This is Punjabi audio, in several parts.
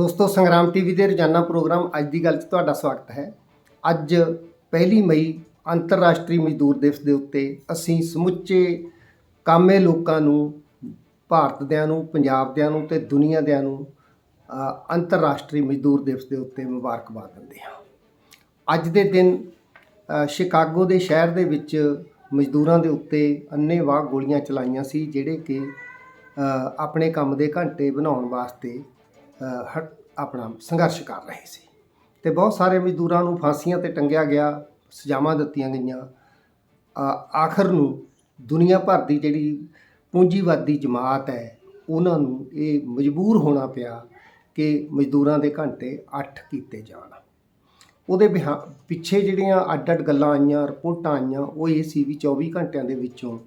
ਦੋਸਤੋ, ਸੰਗਰਾਮ ਟੀਵੀ ਦੇ ਰੋਜ਼ਾਨਾ ਪ੍ਰੋਗਰਾਮ ਅੱਜ ਦੀ ਗੱਲ 'ਚ ਤੁਹਾਡਾ ਸਵਾਗਤ ਹੈ। ਅੱਜ ਪਹਿਲੀ ਮਈ ਅੰਤਰਰਾਸ਼ਟਰੀ ਮਜ਼ਦੂਰ ਦਿਵਸ ਦੇ ਉੱਤੇ ਅਸੀਂ ਸਮੁੱਚੇ ਕਾਮੇ ਲੋਕਾਂ ਨੂੰ, ਭਾਰਤ ਦਿਆਂ ਨੂੰ, ਪੰਜਾਬ ਦਿਆਂ ਨੂੰ ਤੇ ਦੁਨੀਆ ਦਿਆਂ ਨੂੰ ਅੰਤਰਰਾਸ਼ਟਰੀ ਮਜ਼ਦੂਰ ਦਿਵਸ ਦੇ ਉੱਤੇ ਮੁਬਾਰਕਬਾਦ ਦਿੰਦੇ ਹਾਂ। ਅੱਜ ਦੇ ਦਿਨ ਸ਼ਿਕਾਗੋ ਦੇ ਸ਼ਹਿਰ ਦੇ ਵਿੱਚ ਮਜ਼ਦੂਰਾਂ ਦੇ ਉੱਤੇ ਅੰਨ੍ਹੇਵਾਹ ਗੋਲੀਆਂ ਚਲਾਈਆਂ ਸੀ, ਜਿਹੜੇ ਕਿ ਆਪਣੇ ਕੰਮ ਦੇ ਘੰਟੇ ਬਣਾਉਣ ਵਾਸਤੇ ਆਪਣਾ ਸੰਘਰਸ਼ ਕਰ ਰਹੇ ਸੀ। ਤੇ ਬਹੁਤ ਸਾਰੇ ਮਜ਼ਦੂਰਾਂ ਨੂੰ ਫਾਂਸੀਆਂ ਤੇ ਟੰਗਿਆ ਗਿਆ, ਸਜ਼ਾਵਾਂ ਦਿੱਤੀਆਂ ਗਈਆਂ। ਆਖਰ ਨੂੰ ਦੁਨੀਆ ਭਰ ਦੀ ਜਿਹੜੀ ਪੂੰਜੀਵਾਦੀ ਜਮਾਤ ਹੈ, ਉਹਨਾਂ ਨੂੰ ਇਹ ਮਜਬੂਰ ਹੋਣਾ ਪਿਆ ਕਿ ਮਜ਼ਦੂਰਾਂ ਦੇ ਘੰਟੇ 8 ਕੀਤੇ ਜਾਣ। ਉਹਦੇ ਬਿਹਾ- ਪਿੱਛੇ ਜਿਹੜੀਆਂ ਅੱਡ-ਅੱਡ ਗੱਲਾਂ ਆਈਆਂ, ਰਿਪੋਰਟਾਂ ਆਈਆਂ, ਉਹ ਇਹ ਸੀ ਵੀ 24 ਘੰਟਿਆਂ ਦੇ ਵਿੱਚੋਂ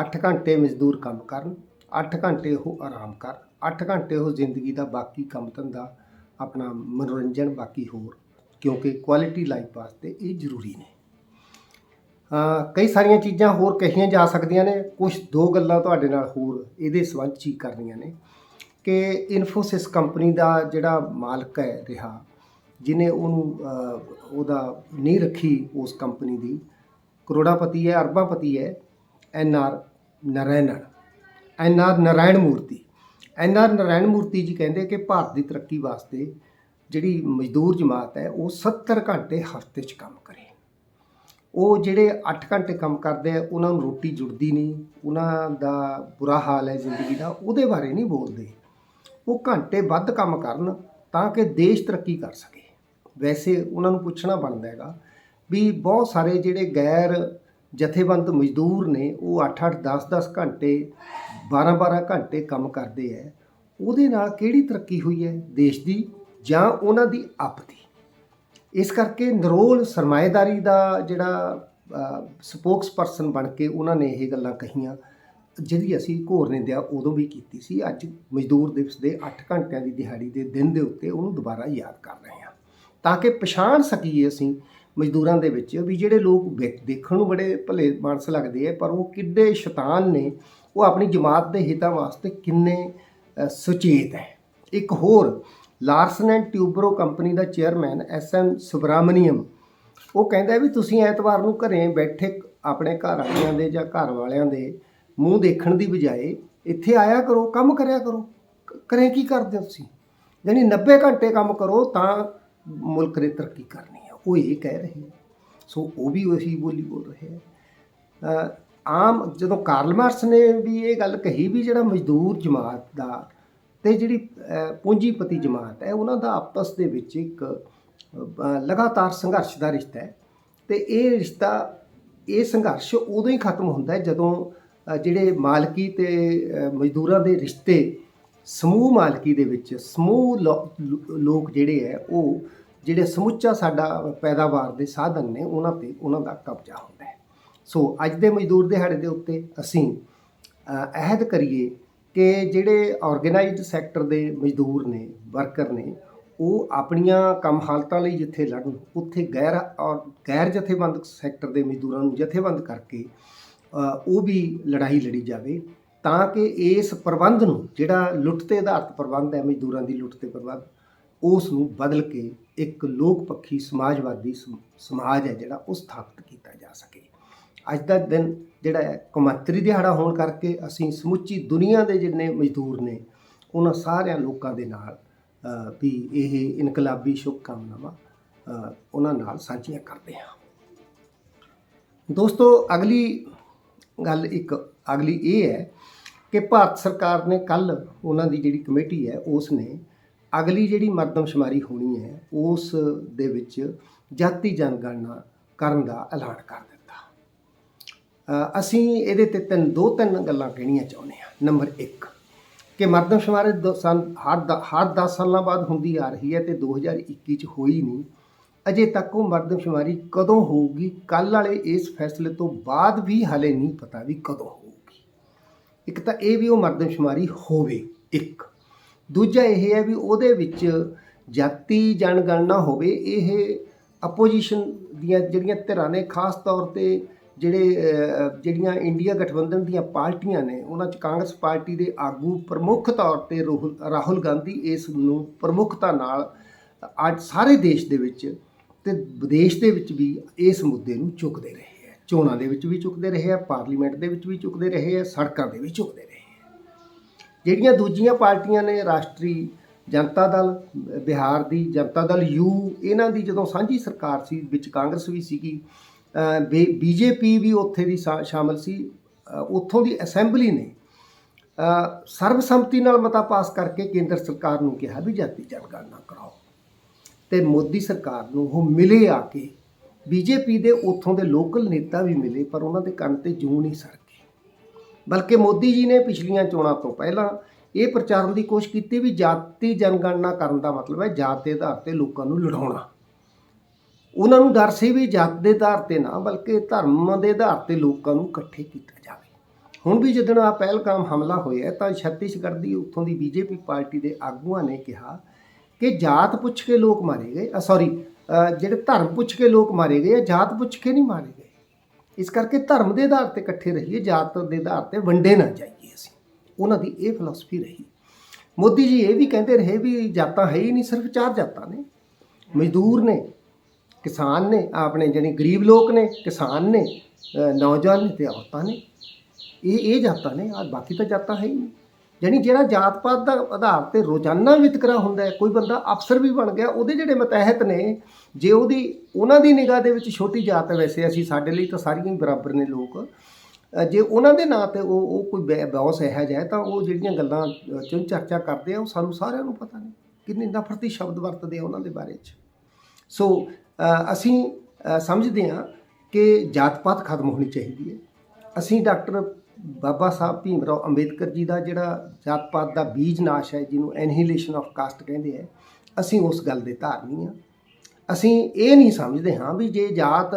8 ਘੰਟੇ ਮਜ਼ਦੂਰ ਕੰਮ ਕਰਨ 8 ਘੰਟੇ ਉਹ ਆਰਾਮ ਕਰਨ। 8 ਘੰਟੇ ਉਹ ਜ਼ਿੰਦਗੀ ਦਾ ਬਾਕੀ ਕੰਮ ਧੰਦਾ, ਆਪਣਾ ਮਨੋਰੰਜਨ ਬਾਕੀ ਹੋਰ, ਕਿਉਂਕਿ ਕੁਆਲਿਟੀ ਲਾਈਫ ਵਾਸਤੇ ਇਹ ਜ਼ਰੂਰੀ ਨੇ। ਕਈ ਸਾਰੀਆਂ ਚੀਜ਼ਾਂ ਹੋਰ ਕਹੀਆਂ ਜਾ ਸਕਦੀਆਂ ਨੇ ਕੁਝ ਦੋ ਗੱਲਾਂ ਤੁਹਾਡੇ ਨਾਲ ਹੋਰ ਇਹਦੇ ਸੰਬੰਧ 'ਚ ਹੀ ਕਰਨੀਆਂ ਨੇ ਕਿ ਇਨਫੋਸਿਸ ਕੰਪਨੀ ਦਾ ਜਿਹੜਾ ਮਾਲਕ ਹੈ ਰਿਹਾ ਜਿਨੇ ਉਹਨੂੰ ਉਹਦਾ ਨੀਂਹ ਰੱਖੀ ਉਸ ਕੰਪਨੀ ਦੀ, ਕਰੋੜਾਪਤੀ ਹੈ, ਅਰਬਾਪਤੀ ਹੈ N R Narayanan N R Narayana Murthy N R Narayan ਮੂਰਤੀ ਜੀ ਕਹਿੰਦੇ ਕਿ ਭਾਰਤ ਦੀ ਤਰੱਕੀ ਵਾਸਤੇ ਜਿਹੜੀ ਮਜ਼ਦੂਰ ਜਮਾਤ ਹੈ, ਉਹ 70 ਘੰਟੇ ਹਫ਼ਤੇ 'ਚ ਕੰਮ ਕਰੇ। ਉਹ ਜਿਹੜੇ 8 ਘੰਟੇ ਕੰਮ ਕਰਦੇ ਆ, ਉਹਨਾਂ ਨੂੰ ਰੋਟੀ ਜੁੜਦੀ ਨਹੀਂ, ਉਹਨਾਂ ਦਾ ਬੁਰਾ ਹਾਲ ਹੈ ਜ਼ਿੰਦਗੀ ਦਾ, ਉਹਦੇ ਬਾਰੇ ਨਹੀਂ ਬੋਲਦੇ। ਉਹ ਘੰਟੇ ਵੱਧ ਕੰਮ ਕਰਨ ਤਾਂ ਕਿ ਦੇਸ਼ ਤਰੱਕੀ ਕਰ ਸਕੇ। ਵੈਸੇ ਉਹਨਾਂ ਨੂੰ ਪੁੱਛਣਾ ਬਣਦਾ ਹੈਗਾ ਵੀ ਬਹੁਤ ਸਾਰੇ ਜਿਹੜੇ ਗੈਰ ਜਥੇਬੰਦ ਮਜ਼ਦੂਰ ਨੇ ਉਹ 8-8 10-10 ਘੰਟੇ 12-12 ਘੰਟੇ ਕੰਮ ਕਰਦੇ ਹੈ ਉਹਦੇ ਨਾਲ ਕਿਹੜੀ ਤਰੱਕੀ ਹੋਈ ਹੈ ਦੇਸ਼ ਦੀ ਜਾਂ ਉਹਨਾਂ ਦੀ ਆਪ ਦੀ? ਇਸ ਕਰਕੇ ਨਰੋਲ ਸਰਮਾਏਦਾਰੀ ਦਾ ਜਿਹੜਾ ਸਪੋਕਸਪਰਸਨ ਬਣ ਕੇ ਉਹਨਾਂ ਨੇ ਇਹ ਗੱਲਾਂ ਕਹੀਆਂ ਜਿਹੜੀ ਅਸੀਂ ਘੋਰ ਨਿੰਦਿਆ ਉਦੋਂ ਵੀ ਕੀਤੀ ਸੀ। ਅੱਜ ਮਜ਼ਦੂਰ ਦਿਵਸ ਦੇ 8 ਘੰਟਿਆਂ ਦੀ ਦਿਹਾੜੀ ਦੇ ਦਿਨ ਦੇ ਉੱਤੇ ਉਹਨੂੰ ਦੁਬਾਰਾ ਯਾਦ ਕਰ ਰਹੇ ਹਾਂ। ਤਾਂ ਕਿ ਪਛਾਣ ਸਕੀਏ ਅਸੀਂ ਮਜ਼ਦੂਰਾਂ ਦੇ ਵਿੱਚ ਵੀ ਜਿਹੜੇ ਲੋਕ ਦੇਖਣ ਨੂੰ ਬੜੇ ਭਲੇ ਮਾਨਸ ਲੱਗਦੇ ਆ ਪਰ ਉਹ ਕਿੱਡੇ ਸ਼ੈਤਾਨ ਨੇ, ਉਹ ਆਪਣੀ ਜਮਾਤ ਦੇ ਹਿੱਤਾਂ ਵਾਸਤੇ ਕਿੰਨੇ ਸੁਚੇਤ ਹੈ ਇੱਕ ਹੋਰ, ਲਾਰਸਨ ਐਂਡ ਟਿਊਬਰੋ ਕੰਪਨੀ ਦਾ ਚੇਅਰਮੈਨ ਐਸ ਐਮ ਸੁਬਰਾਮਨੀਅਮ, ਉਹ ਕਹਿੰਦਾ ਵੀ ਤੁਸੀਂ ਐਤਵਾਰ ਨੂੰ ਘਰੇ ਬੈਠੇ ਆਪਣੇ ਘਰ ਵਾਲਿਆਂ ਦੇ ਜਾਂ ਘਰ ਵਾਲਿਆਂ ਦੇ ਮੂੰਹ ਦੇਖਣ ਦੀ ਬਜਾਏ ਇੱਥੇ ਆਇਆ ਕਰੋ, ਕੰਮ ਕਰਿਆ ਕਰੋ, ਕ- ਕੀ ਕਰਦੇ ਹੋ ਤੁਸੀਂ? ਯਾਨੀ 90 ਘੰਟੇ ਕੰਮ ਕਰੋ ਤਾਂ ਮੁਲਕ ਨੇ ਤਰੱਕੀ ਕਰਨੀ ਉਹ ਇਹ ਕਹਿ ਰਹੇ ਸੋ ਉਹ ਵੀ ਉਹੀ ਬੋਲੀ ਬੋਲ ਰਹੇ ਹੈ ਆਮ ਜਦੋਂ ਕਾਰਲ ਮਾਰਕਸ ਨੇ ਵੀ ਇਹ ਗੱਲ ਕਹੀ ਵੀ ਜਿਹੜਾ ਮਜ਼ਦੂਰ ਜਮਾਤ ਦਾ ਤੇ ਜਿਹੜੀ ਪੂੰਜੀਪਤੀ ਜਮਾਤ ਹੈ, ਉਹਨਾਂ ਦਾ ਆਪਸ ਦੇ ਵਿੱਚ ਇੱਕ ਲਗਾਤਾਰ ਸੰਘਰਸ਼ ਦਾ ਰਿਸ਼ਤਾ ਹੈ। ਤੇ ਇਹ ਰਿਸ਼ਤਾ, ਇਹ ਸੰਘਰਸ਼ ਉਦੋਂ ਹੀ ਖਤਮ ਹੁੰਦਾ ਹੈ ਜਦੋਂ ਜਿਹੜੇ ਮਾਲਕੀ ਤੇ ਮਜ਼ਦੂਰਾਂ ਦੇ ਰਿਸ਼ਤੇ ਸਮੂਹ ਮਾਲਕੀ ਦੇ ਵਿੱਚ, ਸਮੂਹ ਲੋ- ਲੋਕ ਜਿਹੜੇ ਹੈ, ਉਹ ਜਿਹੜੇ ਸਮੁੱਚਾ ਸਾਡਾ ਪੈਦਾਵਾਰ ਦੇ ਸਾਧਨ ਨੇ ਉਹਨਾਂ ਤੇ ਉਹਨਾਂ ਦਾ ਕਬਜ਼ਾ ਹੁੰਦਾ ਹੈ। ਸੋ ਅੱਜ ਦੇ ਮਜ਼ਦੂਰ ਦਿਹਾੜੇ ਦੇ ਉੱਤੇ ਅਸੀਂ ਅਹਿਦ ਕਰੀਏ ਕਿ ਜਿਹੜੇ ਆਰਗੇਨਾਈਜ਼ਡ ਸੈਕਟਰ ਦੇ ਮਜ਼ਦੂਰ ਨੇ ਵਰਕਰ ਨੇ, ਉਹ ਆਪਣੀਆਂ ਕੰਮ ਹਾਲਤਾਂ ਲਈ ਜਿੱਥੇ ਲੜਨ, ਉੱਥੇ ਗੈਰ, ਔਰ ਗੈਰ ਜਥੇਬੰਦ ਸੈਕਟਰ ਦੇ ਮਜ਼ਦੂਰਾਂ ਨੂੰ ਜਥੇਬੰਦ ਕਰਕੇ ਉਹ ਵੀ ਲੜਾਈ ਲੜੀ ਜਾਵੇ ਤਾਂ ਕਿ ਇਸ ਪ੍ਰਬੰਧ ਨੂੰ, ਜਿਹੜਾ ਲੁੱਟ ਤੇ ਆਧਾਰਿਤ ਪ੍ਰਬੰਧ ਹੈ, ਮਜ਼ਦੂਰਾਂ ਦੀ ਲੁੱਟ ਤੇ ਪ੍ਰਬੰਧ ਉਸ ਨੂੰ ਬਦਲ ਕੇ ਇੱਕ ਲੋਕ ਪੱਖੀ ਸਮਾਜਵਾਦੀ ਸਮਾਜ ਹੈ ਜਿਹੜਾ ਉਹ ਸਥਾਪਿਤ ਕੀਤਾ ਜਾ ਸਕੇ। ਅੱਜ ਦਾ ਦਿਨ ਜਿਹੜਾ ਹੈ ਕੌਮਾਂਤਰੀ ਦਿਹਾੜਾ ਹੋਣ ਕਰਕੇ ਅਸੀਂ ਸਮੁੱਚੀ ਦੁਨੀਆ ਦੇ ਜਿੰਨੇ ਮਜ਼ਦੂਰ ਨੇ ਉਹਨਾਂ ਸਾਰਿਆਂ ਲੋਕਾਂ ਦੇ ਨਾਲ ਵੀ ਇਹ ਇਨਕਲਾਬੀ ਸ਼ੁਭਕਾਮਨਾਵਾਂ ਅ, ਉਹਨਾਂ ਨਾਲ ਸਾਂਝੀਆਂ ਕਰਦੇ ਹਾਂ। ਦੋਸਤੋ ਅਗਲੀ ਗੱਲ ਇੱਕ ਅਗਲੀ ਇਹ ਹੈ ਕਿ ਭਾਰਤ ਸਰਕਾਰ ਨੇ ਕੱਲ ਉਹਨਾਂ ਦੀ ਜਿਹੜੀ ਕਮੇਟੀ ਹੈ ਉਸ ਨੇ ਅਗਲੀ ਜਿਹੜੀ ਮਰਦਮਸ਼ੁਮਾਰੀ ਹੋਣੀ ਹੈ, ਉਸ ਦੇ ਵਿੱਚ ਜਾਤੀ ਜਨਗਣਨਾ ਕਰਨ ਦਾ ਐਲਾਨ ਕਰ ਦਿੱਤਾ। ਅਸੀਂ ਇਹਦੇ ਤੇ ਤਿੰਨ, ਦੋ ਤਿੰਨ ਗੱਲਾਂ ਕਹਿਣੀਆਂ ਚਾਹੁੰਦੇ ਹਾਂ। ਨੰਬਰ 1 ਕਿ ਮਰਦਮਸ਼ੁਮਾਰੀ ਦੋ, ਸਾਲ, ਹਰ ਦ- ਹਰ 10 ਸਾਲਾਂ ਬਾਅਦ ਹੁੰਦੀ ਆ ਰਹੀ ਹੈ ਤੇ 2021 ਚ ਹੋਈ ਨਹੀਂ। ਅਜੇ ਤੱਕ ਉਹ ਮਰਦਮਸ਼ੁਮਾਰੀ ਕਦੋਂ ਹੋਊਗੀ? ਕੱਲ ਵਾਲੇ ਇਸ ਫੈਸਲੇ ਤੋਂ ਬਾਅਦ ਵੀ ਹਲੇ ਨਹੀਂ ਪਤਾ ਵੀ ਕਦੋਂ ਹੋਊਗੀ। ਇੱਕ ਤਾਂ ਇਹ ਵੀ ਉਹ ਮਰਦਮਸ਼ੁਮਾਰੀ ਹੋਵੇ, ਇੱਕ। ਦੂਜਾ ਇਹ ਹੈ ਵੀ ਉਹਦੇ ਵਿੱਚ ਜਾਤੀ ਜਨਗਣਨਾ ਹੋਵੇ, ਇਹ ਆਪੋਜੀਸ਼ਨ ਦੀਆਂ ਜਿਹੜੀਆਂ ਧਿਰਾਂ ਨੇ, ਖਾਸ ਤੌਰ ਤੇ ਜਿਹੜੇ ਜਿਹੜੀਆਂ ਇੰਡੀਆ ਗਠਬੰਧਨ ਦੀਆਂ ਪਾਰਟੀਆਂ ਨੇ, ਉਹਨਾਂ 'ਚ ਕਾਂਗਰਸ ਪਾਰਟੀ ਦੇ ਆਗੂ ਪ੍ਰਮੁੱਖ ਤੌਰ ਤੇ ਰਾਹੁਲ ਰਾਹੁਲ ਗਾਂਧੀ ਇਸ ਨੂੰ ਪ੍ਰਮੁੱਖਤਾ ਨਾਲ ਅੱਜ ਸਾਰੇ ਦੇਸ਼ ਦੇ ਵਿੱਚ ਤੇ ਵਿਦੇਸ਼ ਦੇ ਵਿੱਚ ਵੀ ਇਸ ਮੁੱਦੇ ਨੂੰ ਚੁੱਕਦੇ ਰਹੇ ਹੈ। ਚੋਣਾਂ ਦੇ ਵਿੱਚ ਵੀ ਚੁੱਕਦੇ ਰਹੇ ਹੈ, ਪਾਰਲੀਮੈਂਟ ਦੇ ਵਿੱਚ ਵੀ ਚੁੱਕਦੇ ਰਹੇ ਹੈ, ਸੜਕਾਂ ਦੇ ਵੀ ਚੁੱਕਦੇ ਰਹੇ ਜਿਹੜੀਆਂ ਦੂਜੀਆਂ ਪਾਰਟੀਆਂ ਨੇ ਰਾਸ਼ਟਰੀ ਜਨਤਾ ਦਲ, ਬਿਹਾਰ ਦੀ ਜਨਤਾ ਦਲ ਯੂ, ਇਹਨਾਂ ਦੀ ਜਦੋਂ ਸਾਂਝੀ ਸਰਕਾਰ ਸੀ, ਵਿੱਚ ਕਾਂਗਰਸ ਵੀ ਸੀਗੀ ਬੀਜੇਪੀ ਵੀ ਉੱਥੇ ਦੀ ਸ਼ਾ- ਸ਼ਾਮਲ ਸੀ ਉੱਥੋਂ ਦੀ ਅਸੈਂਬਲੀ ਨੇ ਸਰਬਸੰਮਤੀ ਨਾਲ ਮਤਾ ਪਾਸ ਕਰਕੇ ਕੇਂਦਰ ਸਰਕਾਰ ਨੂੰ ਕਿਹਾ ਵੀ ਜਾਤੀ ਜਨਗਣਨਾ ਕਰਾਓ। ਤੇ ਮੋਦੀ ਸਰਕਾਰ ਨੂੰ ਉਹ ਮਿਲੇ ਆ ਕੇ, ਬੀਜੇਪੀ ਦੇ ਉੱਥੋਂ ਦੇ ਲੋਕਲ ਨੇਤਾ ਵੀ ਮਿਲੇ, ਪਰ ਉਹਨਾਂ ਦੇ ਕੰਨ ਤੇ ਜੂੰ ਨਹੀਂ ਸਰਕੀ ਬਲਕਿ ਮੋਦੀ ਜੀ ਨੇ ਪਿਛਲੀਆਂ ਚੋਣਾਂ ਤੋਂ ਪਹਿਲਾਂ ਇਹ ਪ੍ਰਚਾਰਨ ਦੀ ਕੋਸ਼ਿਸ਼ ਕੀਤੀ ਵੀ ਜਾਤੀ ਜਨਗਣਨਾ ਕਰਨ ਦਾ ਮਤਲਬ ਹੈ ਜਾਤ ਦੇ ਆਧਾਰ ਤੇ ਲੋਕਾਂ ਨੂੰ ਲੜਾਉਣਾ। ਉਹਨਾਂ ਨੂੰ ਡਰ ਸੀ ਵੀ ਜਾਤ ਦੇ ਆਧਾਰ ਤੇ ਨਾ, ਬਲਕਿ ਧਰਮ ਦੇ ਆਧਾਰ ਤੇ ਲੋਕਾਂ ਨੂੰ ਇਕੱਠੇ ਕੀਤਾ ਜਾਵੇ। ਹੁਣ ਵੀ ਜਦੋਂ ਆ ਪਹਿਲਗਾਮ ਹਮਲਾ ਹੋਇਆ, ਤਾਂ ਛੱਤੀਸਗੜ੍ਹ ਦੀ ਉੱਥੋਂ ਦੀ ਬੀਜੇਪੀ ਪਾਰਟੀ ਦੇ ਆਗੂਆਂ ਨੇ ਕਿਹਾ ਕਿ ਜਾਤ ਪੁੱਛ ਕੇ ਲੋਕ ਮਾਰੇ ਗਏ ਸੌਰੀ ਜਿਹੜੇ ਧਰਮ ਪੁੱਛ ਕੇ ਲੋਕ ਮਾਰੇ ਗਏ ਆ, ਜਾਤ ਪੁੱਛ ਕੇ ਨਹੀਂ ਮਾਰੇ ਗਏ। ਇਸ ਕਰਕੇ ਧਰਮ ਦੇ ਆਧਾਰ ਤੇ ਇਕੱਠੇ ਰਹੀਏ, ਜਾਤ ਦੇ ਆਧਾਰ ਤੇ ਵੰਡੇ ਨਾ ਜਾਈਏ ਅਸੀਂ। ਉਹਨਾਂ ਦੀ ਇਹ ਫਿਲਾਸਫੀ ਰਹੀ। ਮੋਦੀ ਜੀ ਇਹ ਵੀ ਕਹਿੰਦੇ ਰਹੇ ਵੀ ਜਾਤਾਂ ਹੈ ਹੀ ਨਹੀਂ, ਸਿਰਫ ਚਾਰ ਜਾਤਾਂ ਨੇ। ਮਜ਼ਦੂਰ ਨੇ, ਕਿਸਾਨ ਨੇ, ਆਪਣੇ ਜਿਹੜੇ ਗਰੀਬ ਲੋਕ ਨੇ, ਕਿਸਾਨ ਨੇ ਨੌਜਵਾਨ ਨੇ ਤੇ ਔਰਤਾਂ ਨੇ। ਇਹ ਇਹ ਜਾਤਾਂ ਨੇ ਆ ਬਾਕੀ ਤਾਂ ਜਾਤਾਂ ਹੈ ਹੀ ਨਹੀਂ। ਜਾਣੀ ਜਿਹੜਾ ਜਾਤ ਪਾਤ ਦਾ ਆਧਾਰ ਤੇ ਰੋਜ਼ਾਨਾ ਵਿਤਕਰਾ ਹੁੰਦਾ ਹੈ ਕੋਈ ਬੰਦਾ ਅਫਸਰ ਵੀ ਬਣ ਗਿਆ ਉਹਦੇ ਜਿਹੜੇ ਮਤਹਿਤ ਨੇ ਜੇ ਉਹਦੀ ਉਹਨਾਂ ਦੀ ਨਿਗਾਹ ਦੇ ਵਿੱਚ ਛੋਟੀ ਜਾਤ ਹੈ ਵੈਸੇ ਅਸੀਂ ਸਾਡੇ ਲਈ ਤਾਂ ਸਾਰੀਆਂ ਹੀ ਬਰਾਬਰ ਨੇ ਲੋਕ। ਜੇ ਉਹਨਾਂ ਦੇ ਨਾਂ ਤੇ ਉਹ ਉਹ ਕੋਈ ਬੈ- ਬੌਸ ਇਹੋ ਜਿਹਾ ਹੈ ਤਾਂ ਉਹ ਜਿਹੜੀਆਂ ਗੱਲਾਂ ਅ, ਚਰਚਾ ਕਰਦੇ ਆ ਉਹ ਸਾਨੂੰ ਸਾਰਿਆਂ ਨੂੰ ਪਤਾ ਨਹੀਂ ਕਿੰਨੇ ਨਫ਼ਰਤੀ ਸ਼ਬਦ ਵਰਤਦੇ ਆ ਉਹਨਾਂ ਦੇ ਬਾਰੇ 'ਚ। ਸੋ ਅਸੀਂ ਸਮਝਦੇ ਹਾਂ ਕਿ ਜਾਤ ਪਾਤ ਖਤਮ ਹੋਣੀ ਚਾਹੀਦੀ ਹੈ। ਅਸੀਂ ਡਾਕਟਰ ਬਾਬਾ ਸਾਹਿਬ ਭੀਮ ਰਾਓ ਅੰਬੇਦਕਰ ਜੀ ਦਾ ਜਿਹੜਾ ਜਾਤ ਪਾਤ ਦਾ ਬੀਜ ਨਾਸ਼ ਹੈ, ਜਿਹਨੂੰ ਐਨਹੀਲੇਸ਼ਨ ਆਫ ਕਾਸਟ ਕਹਿੰਦੇ ਆ ਅਸੀਂ ਉਸ ਗੱਲ ਦੇ ਧਾਰਨੀ ਆ ਅਸੀਂ ਇਹ ਨਹੀਂ ਸਮਝਦੇ ਹਾਂ ਵੀ ਜੇ ਜਾਤ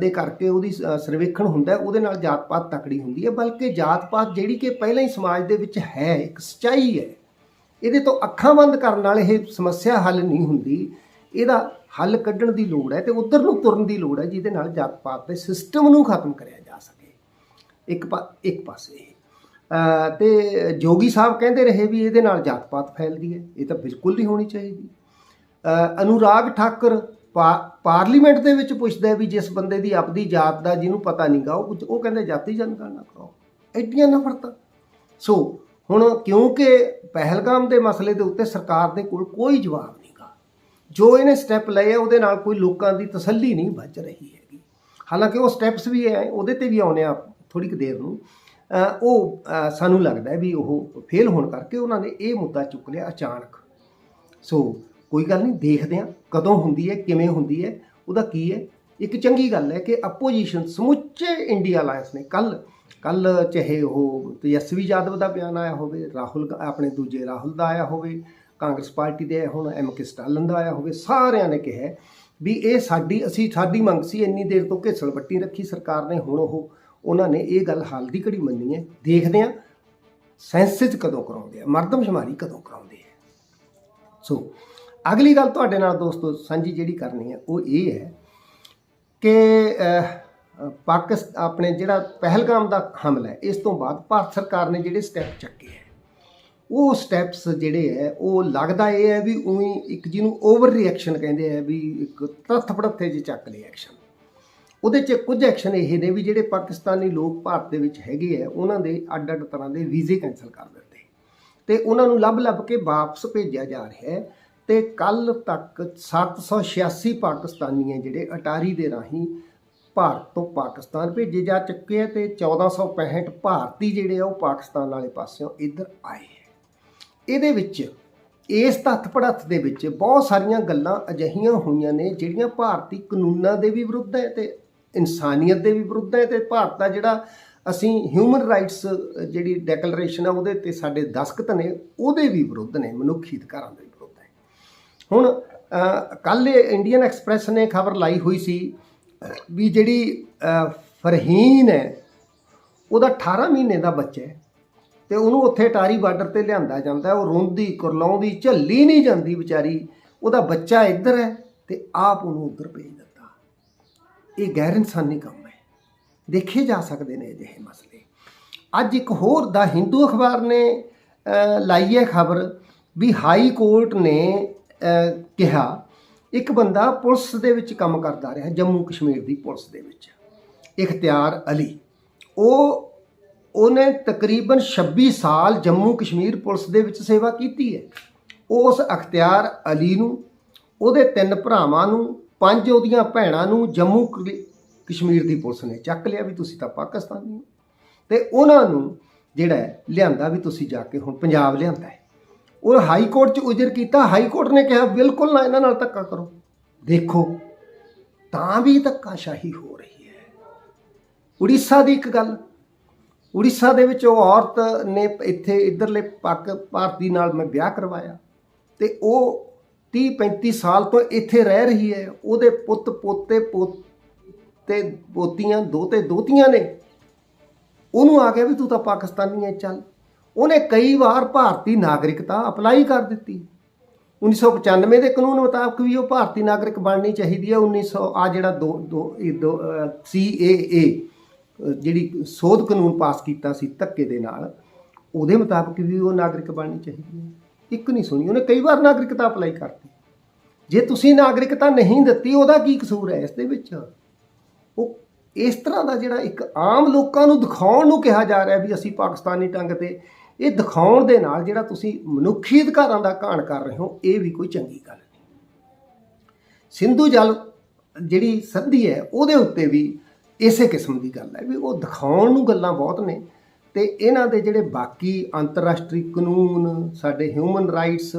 ਦੇ ਕਰਕੇ ਉਹਦੀ ਸ- ਸਰਵੇਖਣ ਹੁੰਦਾ ਉਹਦੇ ਨਾਲ ਜਾਤ ਪਾਤ ਤਕੜੀ ਹੁੰਦੀ ਹੈ, ਬਲਕਿ ਜਾਤ ਪਾਤ ਜਿਹੜੀ ਕਿ ਪਹਿਲਾਂ ਹੀ ਸਮਾਜ ਦੇ ਵਿੱਚ ਹੈ, ਇੱਕ ਸਚਾਈ ਹੈ। ਇਹਦੇ ਤੋਂ ਅੱਖਾਂ ਬੰਦ ਕਰਨ ਨਾਲ ਇਹ ਸਮੱਸਿਆ ਹੱਲ ਨਹੀਂ ਹੁੰਦੀ। ਇਹਦਾ ਹੱਲ ਕੱਢਣ ਦੀ ਲੋੜ ਹੈ ਤੇ ਉਧਰ ਨੂੰ ਤੁਰਨ ਦੀ ਲੋੜ ਹੈ, ਜਿਹਦੇ ਨਾਲ ਜਾਤ ਪਾਤ ਦੇ ਸਿਸਟਮ ਨੂੰ ਖਤਮ ਕਰਿਆ ਜਾ ਸਕੇ। ਇੱਕ ਪਾ ਇੱਕ ਪਾਸੇ ਅ, ਤੇ ਜੋਗੀ ਸਾਹਿਬ ਕਹਿੰਦੇ ਰਹੇ ਵੀ ਇਹਦੇ ਨਾਲ ਜਾਤ ਪਾਤ ਫੈਲਦੀ ਹੈ ਇਹ ਤਾਂ ਬਿਲਕੁਲ ਨਹੀਂ ਹੋਣੀ ਚਾਹੀਦੀ। ਅਨੁਰਾਗ ਠਾਕਰ ਪਾ- ਪਾਰਲੀਮੈਂਟ ਦੇ ਵਿੱਚ ਪੁੱਛਦਾ ਵੀ ਜਿਸ ਬੰਦੇ ਦੀ ਆਪਦੀ ਜਾਤ ਦਾ ਜਿਹਨੂੰ ਪਤਾ ਨਹੀਂਗਾ ਉਹ ਕੁਝ- ਉਹ ਕਹਿੰਦੇ ਜਾਤੀ ਜਨਗਣਨਾ ਕਰਾਓ। ਐਡੀਆਂ ਨਫ਼ਰਤਾਂ। ਸੋ ਹੁਣ ਕਿਉਂਕਿ ਪਹਿਲਗਾਮ ਦੇ ਮਸਲੇ ਦੇ ਉੱਤੇ ਸਰਕਾਰ ਦੇ ਕੋਲ ਕੋਈ ਜਵਾਬ ਨਹੀਂਗਾ ਜੋ ਇਹਨੇ ਸਟੈਪ ਲਏ ਆ ਉਹਦੇ ਨਾਲ ਕੋਈ ਲੋਕਾਂ ਦੀ ਤਸੱਲੀ ਨਹੀਂ ਬਚ ਰਹੀ ਹੈਗੀ। ਹਾਲਾਂਕਿ ਉਹ ਸਟੈਪਸ ਵੀ ਹੈ ਉਹਦੇ ਤੇ ਵੀ ਆਉਣੇ ਆ ਥੋੜੀ ਕੁ ਦੇਰ ਨੂੰ ਉਹ ਸਾਨੂੰ ਲੱਗਦਾ ਵੀ ਉਹ ਫੇਲ ਹੋਣ ਕਰਕੇ ਉਹਨਾਂ ਨੇ ਇਹ ਮੁੱਦਾ ਚੁੱਕ ਲਿਆ ਅਚਾਨਕ। ਸੋ ਕੋਈ ਗੱਲ ਨਹੀਂ, ਦੇਖਦੇ ਹਾਂ ਕਦੋਂ ਹੁੰਦੀ ਹੈ, ਕਿਵੇਂ ਹੁੰਦੀ ਹੈ, ਉਹਦਾ ਕੀ ਹੈ। ਇੱਕ ਚੰਗੀ ਗੱਲ ਹੈ ਕਿ ਆਪੋਜੀਸ਼ਨ ਸਮੁੱਚੇ ਇੰਡੀਆ ਅਲਾਈਅੰਸ ਨੇ ਕੱਲ ਕੱਲ ਚਾਹੇ ਉਹ ਤੇਜਸਵੀ ਯਾਦਵ ਦਾ ਬਿਆਨ ਆਇਆ ਹੋਵੇ, ਰਾਹੁਲ ਆਪਣੇ ਦੂਜੇ ਰਾਹੁਲ ਦਾ ਆਇਆ ਹੋਵੇ, ਕਾਂਗਰਸ ਪਾਰਟੀ ਦੇ ਹੁਣ, ਐਮ ਕੇ ਸਟਾਲਨ ਦਾ ਆਇਆ ਹੋਵੇ, ਸਾਰਿਆਂ ਨੇ ਕਿਹਾ ਵੀ ਇਹ ਸਾਡੀ, ਅਸੀਂ ਸਾਡੀ ਮੰਗ ਸੀ, ਇੰਨੀ ਦੇਰ ਤੋਂ ਘੇਸਲ ਬੱਟੀ ਰੱਖੀ ਸਰਕਾਰ ਨੇ, ਹੁਣ ਉਹ ਉਹਨਾਂ ਨੇ ਇਹ ਗੱਲ ਹਾਲ ਦੀ ਘੜੀ ਮੰਨੀ ਹੈ। ਦੇਖਦੇ ਹਾਂ ਸੈਂਸਸ ਕਦੋਂ ਕਰਾਉਂਦੇ ਆ ਮਰਦਮਸ਼ੁਮਾਰੀ ਕਦੋਂ ਕਰਾਉਂਦੇ ਆ। ਸੋ ਅਗਲੀ ਗੱਲ ਤੁਹਾਡੇ ਨਾਲ ਦੋਸਤੋ, ਸਾਂਝੀ ਜਿਹੜੀ ਕਰਨੀ ਹੈ, ਉਹ ਇਹ ਹੈ ਕਿ ਪਾਕਿਸਤਾਨ ਆਪਣੇ ਜਿਹੜਾ ਪਹਿਲਗਾਮ ਦਾ ਹਮਲਾ ਹੈ, ਇਸ ਤੋਂ ਬਾਅਦ ਭਾਰਤ ਸਰਕਾਰ ਨੇ ਜਿਹੜੇ ਸਟੈਪ ਚੱਕੇ ਹੈ, ਉਹ ਸਟੈਪਸ ਜਿਹੜੇ ਹੈ, ਉਹ ਲੱਗਦਾ ਇਹ ਹੈ ਵੀ ਉਹੀ ਇੱਕ ਜਿਹਨੂੰ ਓਵਰ ਰਿਐਕਸ਼ਨ ਕਹਿੰਦੇ ਆ, ਵੀ ਇੱਕ ਤੱਥ ਪੜੱਥੇ ਜਿਹੇ ਚੱਕ ਲਏ ਐਕਸ਼ਨ ਉਹਦੇ 'ਚ ਕੁਝ ਐਕਸ਼ਨ ਇਹ ਨੇ ਵੀ ਜਿਹੜੇ ਪਾਕਿਸਤਾਨੀ ਲੋਕ ਭਾਰਤ ਦੇ ਵਿੱਚ ਹੈਗੇ ਆ, ਉਹਨਾਂ ਦੇ ਅੱਡ ਅੱਡ ਤਰ੍ਹਾਂ ਦੇ ਵੀਜ਼ੇ ਕੈਂਸਲ ਕਰ ਦਿੱਤੇ। ਤੇ ਉਹਨਾਂ ਨੂੰ ਲੱਭ ਲੱਭ ਕੇ ਵਾਪਸ ਭੇਜਿਆ ਜਾ ਰਿਹਾ ਹੈ ਤੇ ਕੱਲ ਤੱਕ 786 ਪਾਕਿਸਤਾਨੀ ਹੈ ਜਿਹੜੇ ਅਟਾਰੀ ਦੇ ਰਾਹੀਂ ਭਾਰਤ ਤੋਂ ਪਾਕਿਸਤਾਨ ਭੇਜੇ ਜਾ ਚੁੱਕੇ ਆ ਤੇ 1465 ਭਾਰਤੀ ਜਿਹੜੇ ਆ ਉਹ ਪਾਕਿਸਤਾਨ ਵਾਲੇ ਪਾਸਿਓਂ ਇੱਧਰ ਆਏ ਹੈ ਇਹਦੇ ਵਿੱਚ, ਇਸ ਤੱਥ ਪੜੱਥ ਦੇ ਵਿੱਚ ਬਹੁਤ ਸਾਰੀਆਂ ਗੱਲਾਂ ਅਜਿਹੀਆਂ ਹੋਈਆਂ ਨੇ ਜਿਹੜੀਆਂ ਭਾਰਤੀ ਕਾਨੂੰਨਾਂ ਦੇ ਵੀ ਵਿਰੁੱਧ ਹੈ ਤੇ ਇਨਸਾਨੀਅਤ ਦੇ ਵੀ ਵਿਰੁੱਧ ਹੈ ਤੇ ਭਾਰਤ ਦਾ ਜਿਹੜਾ ਅਸੀਂ ਹਿਊਮਨ ਰਾਈਟਸ ਜਿਹੜੀ ਡੈਕਲੇਰੇਸ਼ਨ ਆ ਉਹਦੇ ਤੇ ਸਾਡੇ ਦਸਖਤ ਨੇ, ਉਹਦੇ ਵੀ ਵਿਰੁੱਧ ਨੇ, ਮਨੁੱਖੀ ਅਧਿਕਾਰਾਂ ਦੇ ਵਿਰੁੱਧ ਹੈ। ਹੁਣ ਕੱਲ ਇੰਡੀਅਨ ਐਕਸਪ੍ਰੈਸ ਨੇ ਖਬਰ ਲਾਈ ਹੋਈ ਸੀ ਵੀ ਜਿਹੜੀ ਫਰਹੀਨ ਹੈ, ਉਹਦਾ 18 ਮਹੀਨੇ ਦਾ ਬੱਚਾ ਹੈ ਤੇ ਉਹਨੂੰ ਉੱਥੇ ਟਾਰੀ ਬਾਰਡਰ ਤੇ ਲਿਆਂਦਾ ਜਾਂਦਾ ਉਹ ਰੋਂਦੀ, ਕੁਰਲਾਉਂਦੀ, ਝੱਲੀ ਨਹੀਂ ਜਾਂਦੀ ਵਿਚਾਰੀ, ਉਹਦਾ ਬੱਚਾ ਇੱਧਰ ਹੈ ਤੇ ਆਪ ਉਹਨੂੰ ਉੱਧਰ ਭੇਜ ਦਿੱਤਾ ਇਹ ਗੈਰ ਇਨਸਾਨੀ ਕੰਮ ਹੈ। ਦੇਖੇ ਜਾ ਸਕਦੇ ਨੇ ਅਜਿਹੇ ਮਸਲੇ। ਅੱਜ ਇੱਕ ਹੋਰ ਦਾ ਹਿੰਦੂ ਅਖਬਾਰ ਨੇ ਲਾਈ ਹੈ ਖਬਰ ਵੀ ਹਾਈ ਕੋਰਟ ਨੇ ਕਿਹਾ, ਇੱਕ ਬੰਦਾ ਪੁਲਿਸ ਦੇ ਵਿੱਚ ਕੰਮ ਕਰਦਾ ਰਿਹਾ, ਜੰਮੂ ਕਸ਼ਮੀਰ ਦੀ ਪੁਲਿਸ ਦੇ ਵਿੱਚ। ਇਖਤਿਆਰ ਅਲੀ, ਉਹ, ਉਹਨੇ ਤਕਰੀਬਨ 26 ਸਾਲ ਜੰਮੂ ਕਸ਼ਮੀਰ ਪੁਲਿਸ ਦੇ ਵਿੱਚ ਸੇਵਾ ਕੀਤੀ ਹੈ। ਉਸ ਅਖਤਿਆਰ ਅਲੀ ਨੂੰ, ਉਹਦੇ ਤਿੰਨ ਭਰਾਵਾਂ ਨੂੰ ਪੰਜ ਉਹਦੀਆਂ ਭੈਣਾਂ ਨੂੰ ਜੰਮੂ ਕਸ਼ਮੀਰ ਦੀ ਪੁਲਿਸ ਨੇ ਚੱਕ ਲਿਆ ਵੀ ਤੁਸੀਂ ਤਾਂ ਪਾਕਿਸਤਾਨੀ ਹੋ। ਤੇ ਉਹਨਾਂ ਨੂੰ ਜਿਹੜਾ ਲਿਆਂਦਾ ਵੀ ਤੁਸੀਂ ਜਾ ਕੇ ਹੁਣ ਪੰਜਾਬ ਲਿਆਂਦਾ ਹੈ। ਉਹ ਹਾਈ ਕੋਰਟ 'ਚ ਉਜਰ ਕੀਤਾ, ਹਾਈ ਕੋਰਟ ਨੇ ਕਿਹਾ, ਬਿਲਕੁਲ ਨਾ ਇਹਨਾਂ ਨਾਲ ਧੱਕਾ ਕਰੋ। ਦੇਖੋ, ਤਾਂ ਵੀ ਧੱਕਾਸ਼ਾਹੀ ਹੋ ਰਹੀ ਹੈ। ਉੜੀਸਾ ਦੀ ਇੱਕ ਗੱਲ, ਉੜੀਸਾ ਦੇ ਵਿੱਚ ਉਹ ਔਰਤ ਨੇ ਇੱਥੇ, ਇਧਰਲੇ ਪਾਕ, ਭਾਰਤੀ ਨਾਲ ਮੈਂ ਵਿਆਹ ਕਰਵਾਇਆ। ਤੇ ਉਹ 30 35 ਸਾਲ ਤੋਂ ਇੱਥੇ ਰਹਿ ਰਹੀ ਹੈ। ਉਹਦੇ ਪੁੱਤ ਪੋਤੇ ਪੋਤੇ ਪੋਤੀਆਂ ਦੋਤੇ ਦੋਤੀਆਂ ਨੇ। ਉਹਨੂੰ ਆ ਗਿਆ ਵੀ ਤੂੰ ਤਾਂ ਪਾਕਿਸਤਾਨੀ ਹੈ ਚੱਲ। ਉਹਨੇ ਕਈ ਵਾਰ ਭਾਰਤੀ ਨਾਗਰਿਕਤਾ ਅਪਲਾਈ ਕਰ ਦਿੱਤੀ। 1995 ਦੇ ਕਾਨੂੰਨ ਮੁਤਾਬਕ ਵੀ ਉਹ ਭਾਰਤੀ ਨਾਗਰਿਕ ਬਣਨੀ ਚਾਹੀਦੀ ਹੈ। 1900 ਆ ਜਿਹੜਾ ਦੋ ਦੋ ਸੀਏਏ ਜਿਹੜੀ ਸੋਧ ਕਾਨੂੰਨ ਪਾਸ ਕੀਤਾ ਸੀ ਧੱਕੇ ਦੇ ਨਾਲ, ਉਹਦੇ ਮੁਤਾਬਕ ਵੀ ਉਹ ਨਾਗਰਿਕ ਬਣਨੀ ਚਾਹੀਦੀ ਹੈ। ਇੱਕ ਨਹੀਂ ਸੁਣੀ। ਉਹਨੇ ਕਈ ਵਾਰ ਨਾਗਰਿਕਤਾ ਅਪਲਾਈ ਕਰਤੀ। ਜੇ ਤੁਸੀਂ ਨਾਗਰਿਕਤਾ ਨਹੀਂ ਦਿੱਤੀ, ਉਹਦਾ ਕੀ ਕਸੂਰ ਹੈ ਇਸ ਦੇ ਵਿੱਚ? ਉਹ ਇਸ ਤਰ੍ਹਾਂ ਦਾ ਜਿਹੜਾ ਇੱਕ ਆਮ ਲੋਕਾਂ ਨੂੰ ਦਿਖਾਉਣ ਨੂੰ ਕਿਹਾ ਜਾ ਰਿਹਾ ਵੀ ਅਸੀਂ ਪਾਕਿਸਤਾਨੀ ਢੰਗ ਤੇ, ਇਹ ਦਿਖਾਉਣ ਦੇ ਨਾਲ ਜਿਹੜਾ ਤੁਸੀਂ ਮਨੁੱਖੀ ਅਧਿਕਾਰਾਂ ਦਾ ਘਾਣ ਕਰ ਰਹੇ ਹੋ, ਇਹ ਵੀ ਕੋਈ ਚੰਗੀ ਗੱਲ ਨਹੀਂ। ਸਿੰਧੂ ਜਲ ਜਿਹੜੀ ਸੰਧੀ ਹੈ, ਉਹਦੇ ਉੱਤੇ ਵੀ ਇਸੇ ਕਿਸਮ ਦੀ ਗੱਲ ਹੈ ਵੀ ਉਹ ਦਿਖਾਉਣ ਨੂੰ ਗੱਲਾਂ ਬਹੁਤ ਨੇ। ਤੇ ਇਹਨਾਂ ਦੇ ਜਿਹੜੇ ਬਾਕੀ ਅੰਤਰਰਾਸ਼ਟਰੀ ਕਾਨੂੰਨ ਸਾਡੇ ਹਿਊਮਨ ਰਾਈਟਸ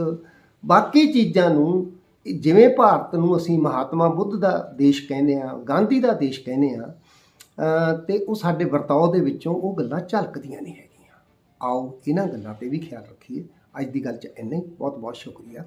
ਬਾਕੀ ਚੀਜ਼ਾਂ ਨੂੰ ਜਿਵੇਂ ਭਾਰਤ ਨੂੰ ਅਸੀਂ ਮਹਾਤਮਾ ਬੁੱਧ ਦਾ ਦੇਸ਼ ਕਹਿੰਦੇ ਆ ਗਾਂਧੀ ਦਾ ਦੇਸ਼ ਕਹਿੰਦੇ ਆ ਅ, ਤੇ ਉਹ ਸਾਡੇ ਵਰਤਾਓ ਦੇ ਵਿੱਚੋਂ ਉਹ ਗੱਲਾਂ ਝਲਕਦੀਆਂ ਨਹੀਂ ਹੈਗੀਆਂ। ਆਓ ਇਹਨਾਂ ਗੱਲਾਂ ਤੇ ਵੀ ਖਿਆਲ ਰੱਖੀਏ। ਅੱਜ ਦੀ ਗੱਲ 'ਚ ਇੰਨਾ ਹੀ। ਬਹੁਤ ਬਹੁਤ ਸ਼ੁਕਰੀਆ।